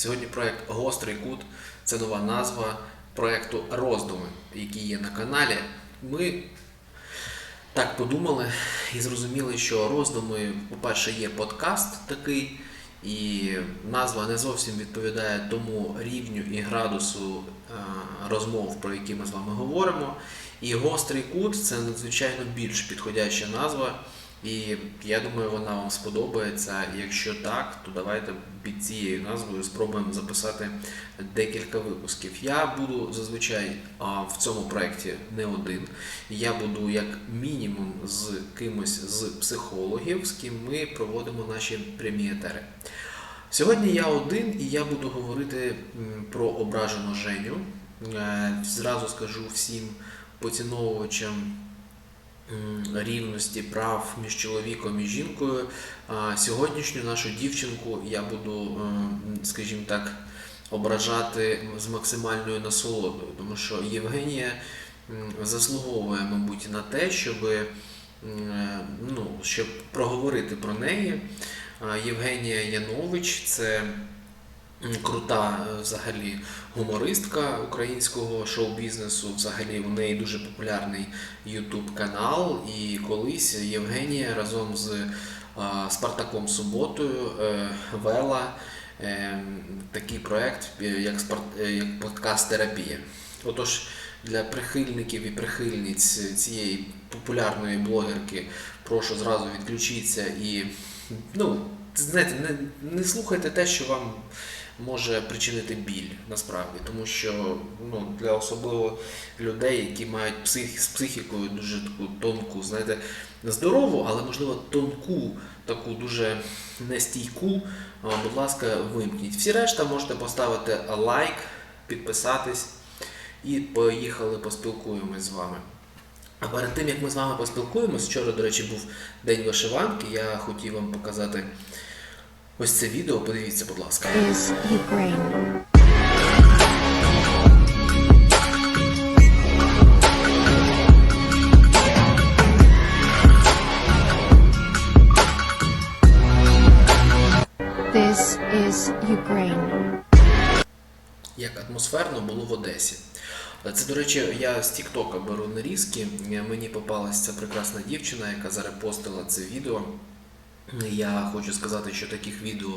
Сьогодні проект Гострий кут це нова назва проекту Роздуми, який є на каналі. Ми так подумали і зрозуміли, що роздуми, по-перше, є подкаст такий, і назва не зовсім відповідає тому рівню і градусу е, розмов, про які ми з вами говоримо. І гострий кут це надзвичайно більш підходяща назва. І я думаю, вона вам сподобається. Якщо так, то давайте під цією назвою спробуємо записати декілька випусків. Я буду зазвичай в цьому проєкті не один. Я буду як мінімум з кимось з психологів, з ким ми проводимо наші прямі етери. Сьогодні я один і я буду говорити про ображену Женю. Е, Зразу скажу всім поціновувачам рівності прав між чоловіком і жінкою. Сьогоднішню нашу дівчинку я буду, скажімо так, ображати з максимальною насолодою, тому що Євгенія заслуговує, мабуть, на те, щоб, ну, щоб проговорити про неї. Євгенія Янович це крута е, взагалі гумористка українського шоу-бізнесу. Взагалі у неї дуже популярний YouTube канал. І колись Євгенія разом з Спартаком Суботою е, вела е, такий проект, е, як, як подкаст Терапія. Отож, для прихильників і прихильниць цієї популярної блогерки прошу зразу відключитися і ну, знаєте, не, не слухайте те, що вам може причинити біль насправді, тому що ну, для особливо людей, які мають псих, з психікою дуже таку тонку, знаєте, здорову, але можливо тонку, таку дуже нестійку, будь ласка, вимкніть. Всі решта можете поставити лайк, підписатись і поїхали поспілкуємось з вами. А перед тим як ми з вами поспілкуємось, вчора, до речі, був день вишиванки. Я хотів вам показати ось це відео. Подивіться, будь ласка. is Ukraine. This is Ukraine. як атмосферно було в Одесі. Це, до речі, я з Тіктока беру нарізки. Мені попалася ця прекрасна дівчина, яка зарепостила це відео. Я хочу сказати, що таких відео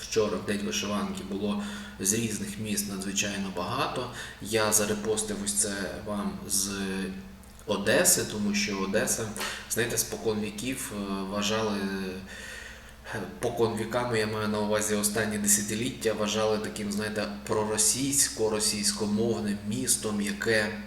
вчора, в день вишиванки, було з різних міст надзвичайно багато. Я зарепостив ось це вам з Одеси, тому що Одеса, знаєте, спокон віків е, вважали. е, Покон віками я маю на увазі останні десятиліття вважали таким, знаєте, проросійсько-російськомовним містом, яке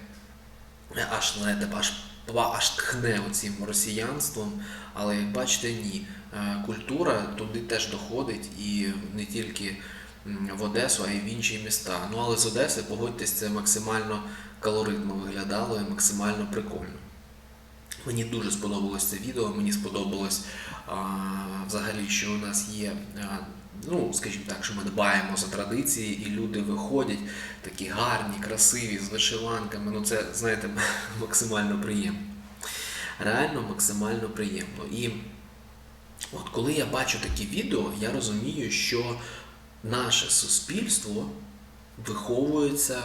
аж знаєте, аж, аж тхне оцим росіянством. Але як бачите, ні. Е, Культура туди теж доходить і не тільки в Одесу, а й в інші міста. Ну але з Одеси, погодьтесь, це максимально калоритно виглядало і максимально прикольно. Мені дуже сподобалось це відео. Мені сподобалось а, взагалі, що у нас є, а, ну скажімо так, що ми дбаємо за традиції, і люди виходять такі гарні, красиві, з вишиванками. Ну це, знаєте, максимально приємно. Реально максимально приємно. І от коли я бачу такі відео, я розумію, що наше суспільство виховується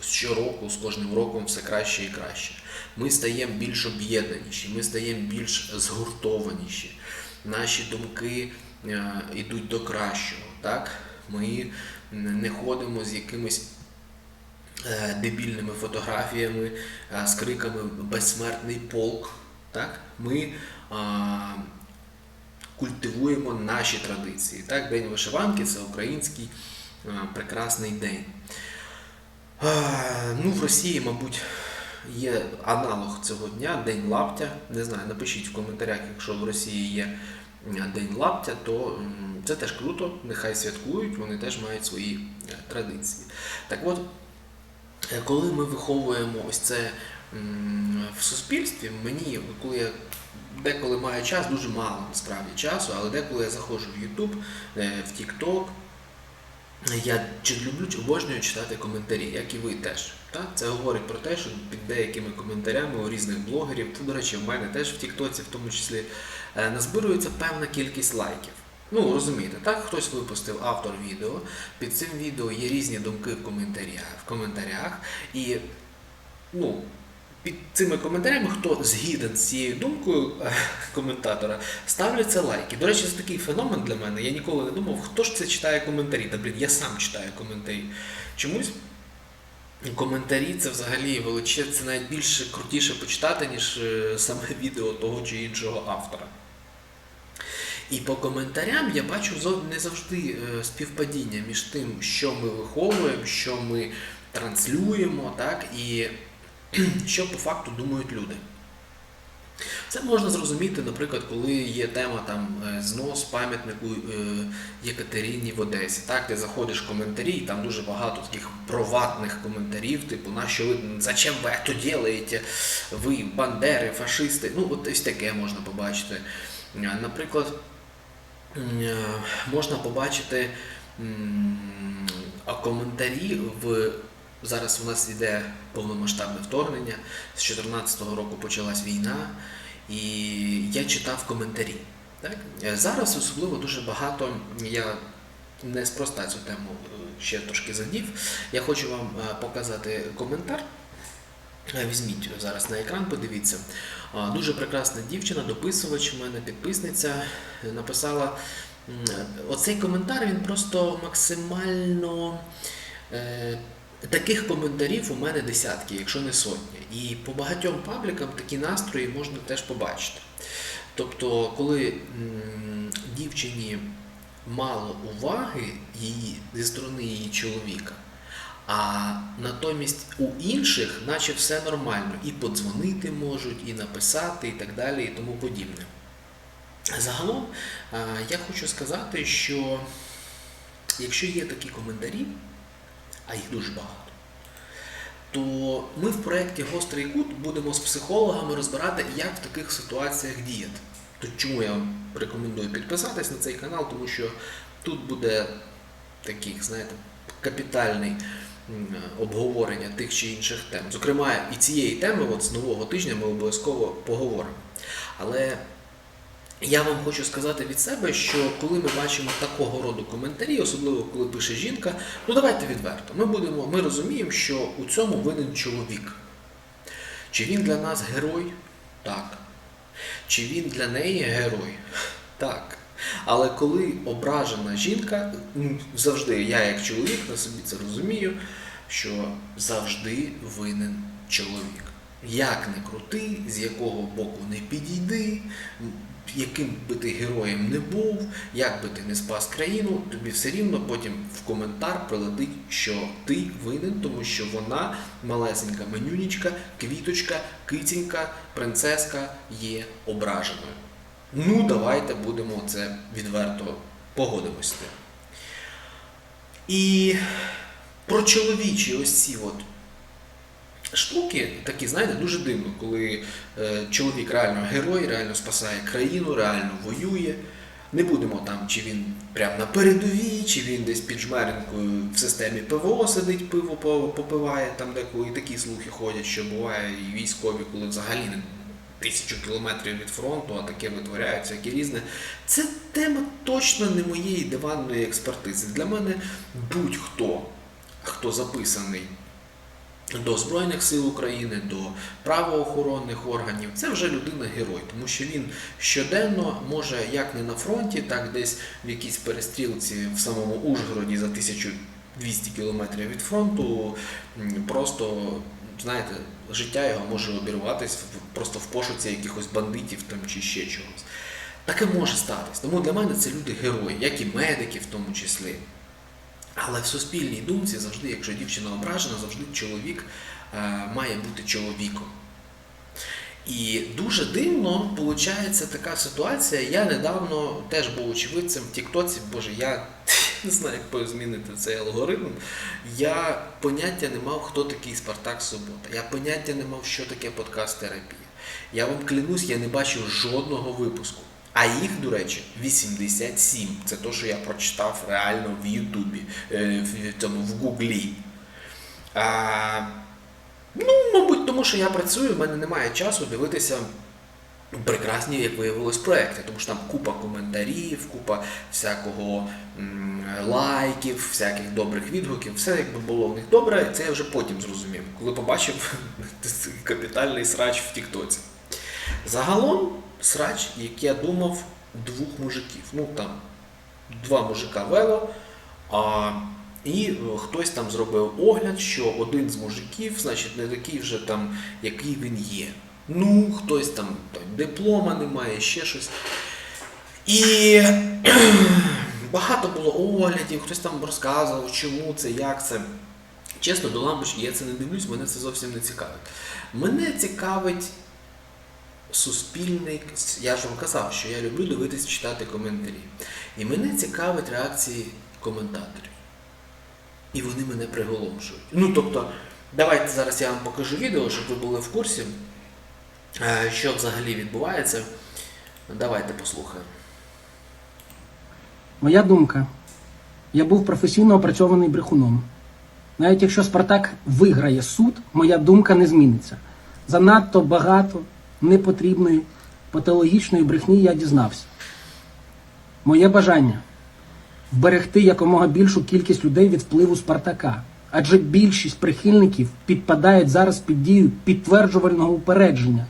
щороку, з кожним роком все краще і краще. Ми стаємо більш об'єднаніші, ми стаємо більш згуртованіші. Наші думки йдуть до кращого. Так? Ми не ходимо з якимись е, дебільними фотографіями, е, з криками Безсмертний полк. Так? Ми культивуємо наші традиції. Так? День вишиванки це український прекрасний день. Ну, в Росії, мабуть, є аналог цього дня День лаптя. Не знаю, напишіть в коментарях, якщо в Росії є День лаптя, то це теж круто, нехай святкують, вони теж мають свої е, традиції. Так от, е, коли ми виховуємо ось це в суспільстві, мені, коли я деколи маю час, дуже мало насправді часу, але деколи я заходжу в YouTube, е, в TikTok, я люблю, чи обожнюю читати коментарі, як і ви теж. Так? Це говорить про те, що під деякими коментарями у різних блогерів, це, до речі, в мене теж в Тіктоці, в тому числі, е, назбирується певна кількість лайків. Ну, розумієте, так, хтось випустив автор відео, під цим відео є різні думки в коментарях, в коментарях і ну, під цими коментарями, хто згіден з цією думкою е, коментатора, ставляться лайки. До речі, це такий феномен для мене. Я ніколи не думав, хто ж це читає коментарі. Та блін, я сам читаю коментарі. Чомусь коментарі це взагалі величезне, це навіть крутіше почитати, ніж е, саме відео того чи іншого автора. І по коментарям я бачу не завжди е, співпадіння між тим, що ми виховуємо, що ми транслюємо, так, і що по факту думають люди. Це можна зрозуміти, наприклад, коли є тема там е, знос пам'ятнику е, Єкатерині в Одесі. Так, ти заходиш в коментарі, і там дуже багато таких проватних коментарів, типу, на що ви зачем ви це робите? Ви бандери, фашисти. Ну, от ось таке можна побачити. Наприклад, можна побачити коментарі в. Зараз у нас йде повномасштабне вторгнення. З 2014 року почалась війна, і я читав коментарі. Так? Е, Зараз особливо дуже багато. Я неспроста цю тему е, ще трошки задів. Я хочу вам е, показати коментар. Е, Візьміть зараз на екран, подивіться. Дуже прекрасна дівчина, дописувач, в мене підписниця, е, написала оцей коментар, він просто максимально. Е, Таких коментарів у мене десятки, якщо не сотні. І по багатьом паблікам такі настрої можна теж побачити. Тобто, коли дівчині мало уваги її зі сторони її чоловіка, а натомість у інших, наче все нормально, і подзвонити можуть, і написати, і так далі, і тому подібне. Загалом, я хочу сказати, що якщо є такі коментарі, а їх дуже багато, то ми в проєкті Гострий кут будемо з психологами розбирати, як в таких ситуаціях діяти. То чому я рекомендую підписатись на цей канал, тому що тут буде таких, знаєте, капітальний обговорення тих чи інших тем. Зокрема, і цієї теми от з нового тижня ми обов'язково поговоримо. Але я вам хочу сказати від себе, що коли ми бачимо такого роду коментарі, особливо коли пише жінка, ну давайте відверто. Ми будемо, ми розуміємо, що у цьому винен чоловік. Чи він для нас герой? Так. Чи він для неї герой? Так. Але коли ображена жінка, завжди я як чоловік на собі це розумію, що завжди винен чоловік. Як не крути, з якого боку не підійди, яким би ти героєм не був, як би ти не спас країну, тобі все рівно потім в коментар прилетить, що ти винен, тому що вона малесенька менюнічка, квіточка, кицінька, принцеска є ображеною. Ну, давайте будемо це відверто погодимось з тим. І про чоловічі ось ці от штуки такі, знаєте, дуже дивно, коли е, чоловік реально герой, реально спасає країну, реально воює. Не будемо там, чи він прямо на передовій, чи він десь під жмеренкою в системі ПВО сидить, пиво попиває, там деколи і такі слухи ходять, що буває і військові, коли взагалі не тисячу кілометрів від фронту, а таке витворяється, яке різне. Це тема точно не моєї диванної експертизи. Для мене будь-хто, хто записаний до Збройних сил України, до правоохоронних органів, це вже людина-герой, тому що він щоденно може як не на фронті, так десь в якійсь перестрілці в самому Ужгороді за 1200 кілометрів від фронту, просто знаєте, життя його може обірватися просто в пошуці якихось бандитів там чи ще чогось. Таке може статись. Тому для мене це люди герої, як і медики в тому числі. Але в суспільній думці завжди, якщо дівчина ображена, завжди чоловік е, має бути чоловіком. І дуже дивно виходить така ситуація. Я недавно теж був очевидцем в Тіктоці, боже, я не знаю, як змінити цей алгоритм. Я поняття не мав, хто такий Спартак Субота. Я поняття не мав, що таке подкаст-терапія. Я вам клянусь, я не бачив жодного випуску. А їх, до речі, 87. Це те, що я прочитав реально в Ютубі, е, в цьому в Гуглі. А, ну, мабуть, тому що я працюю, в мене немає часу дивитися прекрасні, як виявилось, проекти, тому що там купа коментарів, купа всякого лайків, всяких добрих відгуків. Все якби було в них добре, це я вже потім зрозумів, коли побачив капітальний срач в Тіктоці. Загалом срач, як я думав, двох мужиків. Ну там два мужика вело, а, і е, хтось там зробив огляд, що один з мужиків, значить, не такий вже там, який він є. Ну, хтось там, диплома немає, ще щось. І багато було оглядів, хтось там розказував, чому це, як це. Чесно, до лампочки я це не дивлюсь, мене це зовсім не цікавить. Мене цікавить суспільний. Я ж вам казав, що я люблю дивитись, читати коментарі. І мене цікавить реакції коментаторів. І вони мене приголомшують. Ну тобто, давайте зараз я вам покажу відео, щоб ви були в курсі, що взагалі відбувається. Давайте послухаємо. Моя думка. Я був професійно опрацьований брехуном. Навіть якщо Спартак виграє суд, моя думка не зміниться. Занадто багато непотрібної патологічної брехні я дізнався. Моє бажання вберегти якомога більшу кількість людей від впливу Спартака. Адже більшість прихильників підпадають зараз під дію підтверджувального упередження.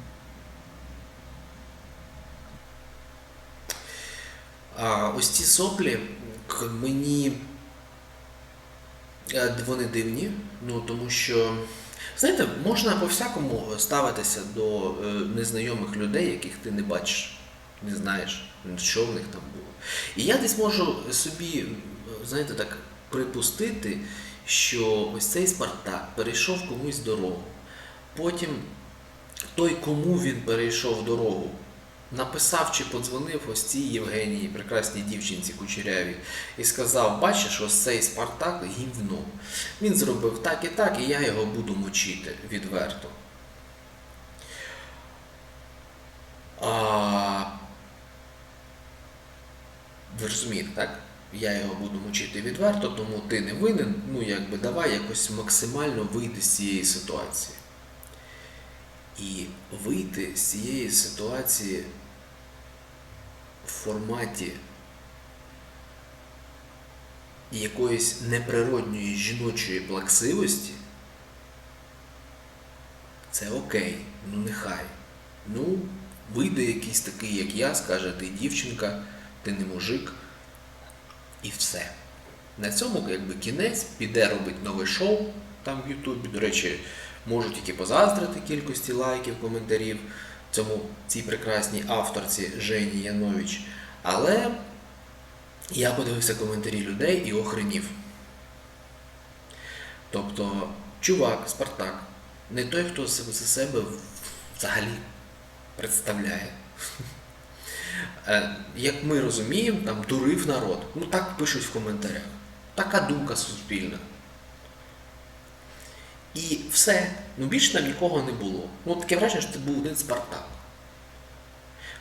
А ось ці соплі мені е, вони дивні, ну тому що, знаєте, можна по-всякому ставитися до е, незнайомих людей, яких ти не бачиш, не знаєш, що в них там було. І я десь можу собі, е, знаєте, так припустити, що ось цей Спартак перейшов комусь дорогу. Потім той, кому він перейшов дорогу, написав чи подзвонив ось цій Євгенії, прекрасній дівчинці кучерявій, і сказав: бачиш, ось цей Спартак гівно. Він зробив так і так, і я його буду мочити відверто. А... Ви розумієте, так? Я його буду мучити відверто, тому ти не винен. Ну, якби давай якось максимально вийти з цієї ситуації. І вийти з цієї ситуації в форматі якоїсь неприродньої жіночої плаксивості, це окей, ну нехай. Ну, вийде якийсь такий, як я, скаже, ти дівчинка, ти не мужик, і все. На цьому якби кінець піде робить нове шоу там в Ютубі. До речі, можу тільки позаздрити кількості лайків, коментарів цьому цій прекрасній авторці Жені Янович. Але я подивився коментарі людей і охренів. Тобто, чувак, Спартак, не той, хто за себе взагалі представляє. Е, Як ми розуміємо, там дурив народ. Ну так пишуть в коментарях. Така думка суспільна. І все. Ну більше там нікого не було. Ну таке враження, що це був один Спартак.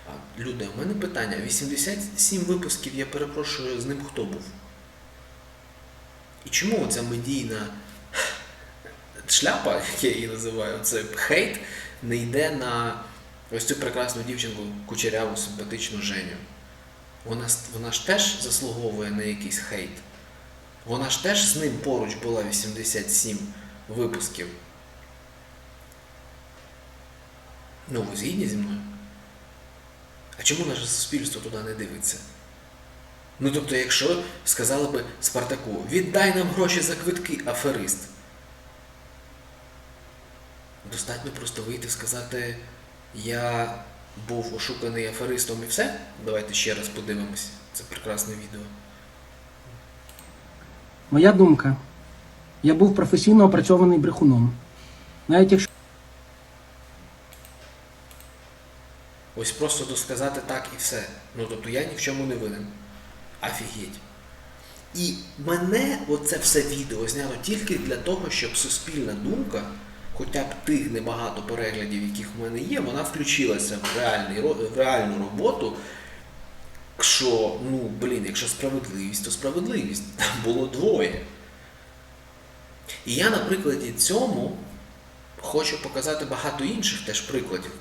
А, люди, у мене питання. 87 випусків, я перепрошую, з ним хто був? І чому ця медійна шляпа, як я її називаю, це хейт, не йде на ось цю прекрасну дівчинку кучеряву, симпатичну Женю? Вона, вона ж теж заслуговує на якийсь хейт. Вона ж теж з ним поруч була 87 випусків. Ну, ви згідні зі мною? А чому наше суспільство туди не дивиться? Ну тобто, якщо сказали би Спартаку, віддай нам гроші за квитки, аферист. Достатньо просто вийти і сказати, я був ошуканий аферистом і все. Давайте ще раз подивимось. Це прекрасне відео. Моя думка. Я був професійно опрацьований брехуном. Навіть якщо Ось просто досказати так і все. Ну тобто я ні в чому не винен. Офігеть. І мене оце все відео знято тільки для того, щоб суспільна думка, хоча б тих небагато переглядів, яких в мене є, вона включилася в, реальний, в реальну роботу. Що, ну, блін, якщо справедливість, то справедливість. Там було двоє. І я на прикладі цьому хочу показати багато інших теж прикладів.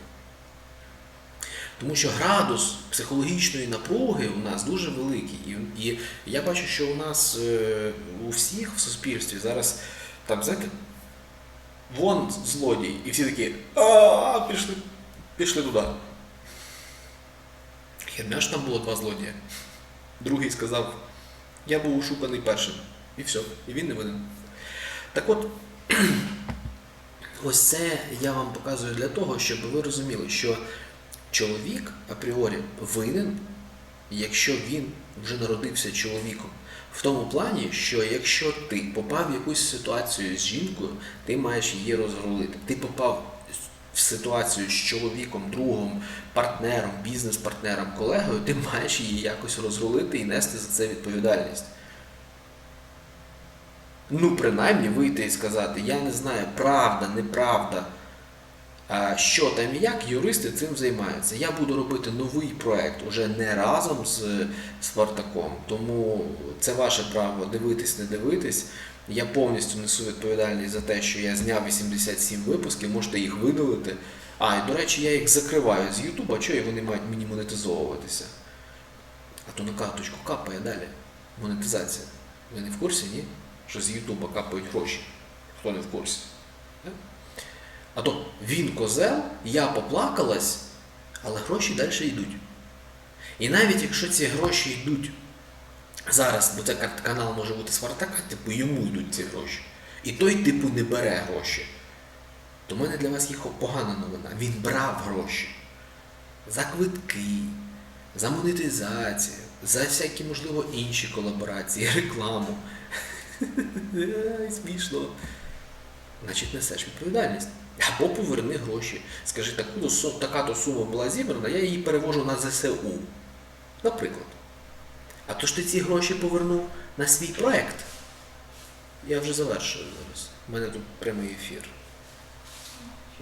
Тому що градус психологічної напруги у нас дуже великий. І, я бачу, що у нас е, у всіх в суспільстві зараз там, знаєте, вон злодій, і всі такі а пішли, пішли туди. Херня ж там було два злодія. Другий сказав, я був ушуканий першим. І все, і він не винен. Так от, ось це я вам показую для того, щоб ви розуміли, що чоловік апріорі винен, якщо він вже народився чоловіком. В тому плані, що якщо ти попав в якусь ситуацію з жінкою, ти маєш її розгрулити. Ти попав в ситуацію з чоловіком, другом, партнером, бізнес-партнером, колегою, ти маєш її якось розрулити і нести за це відповідальність. Ну, принаймні, вийти і сказати, я не знаю, правда, неправда, що там і як, юристи цим займаються. Я буду робити новий проект уже не разом з Спартаком. Тому це ваше право дивитись, не дивитись. Я повністю несу відповідальність за те, що я зняв 87 випусків, можете їх видалити. А, і до речі, я їх закриваю з Ютуба, а чого вони мають мені монетизовуватися? А то на карточку капає далі. Монетизація. Ви не в курсі, ні? Що з Ютуба капають гроші. Хто не в курсі? А то він козел, я поплакалась, але гроші далі йдуть. І навіть якщо ці гроші йдуть зараз, бо це канал може бути Спартака, типу йому йдуть ці гроші. І той, типу, не бере гроші. То в мене для вас є погана новина. Він брав гроші за квитки, за монетизацію, за всякі, можливо, інші колаборації, рекламу. Смішно. Значить, несеш відповідальність. Або поверни гроші. Скажи, така-то сума була зібрана, я її перевожу на ЗСУ. Наприклад. А то ж ти ці гроші повернув на свій проект. Я вже завершую зараз. У мене тут прямий ефір.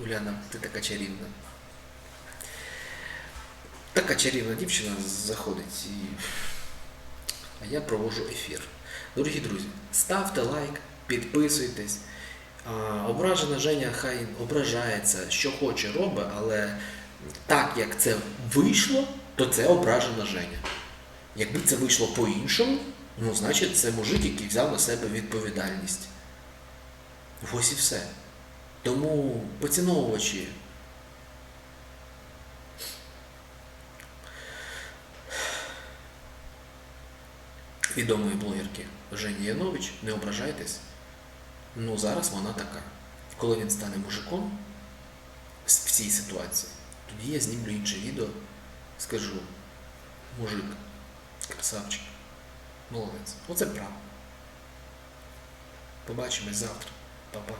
Уляна, ти така чарівна. Така чарівна дівчина заходить і. А я проводжу ефір. Дорогі друзі, ставте лайк, підписуйтесь. Ображена Женя хай ображається, що хоче робить, але так як це вийшло, то це ображена Женя. Якби це вийшло по-іншому, ну, значить, це мужик, який взяв на себе відповідальність. Ось і все. Тому поціновувачі. Відомої блогерки Жені Янович, не ображайтесь. Ну, зараз вона така. Коли він стане мужиком в цій ситуації, тоді я знімлю інше відео, скажу, мужик, красавчик, молодець. Оце правда. Побачимось завтра. Па-па.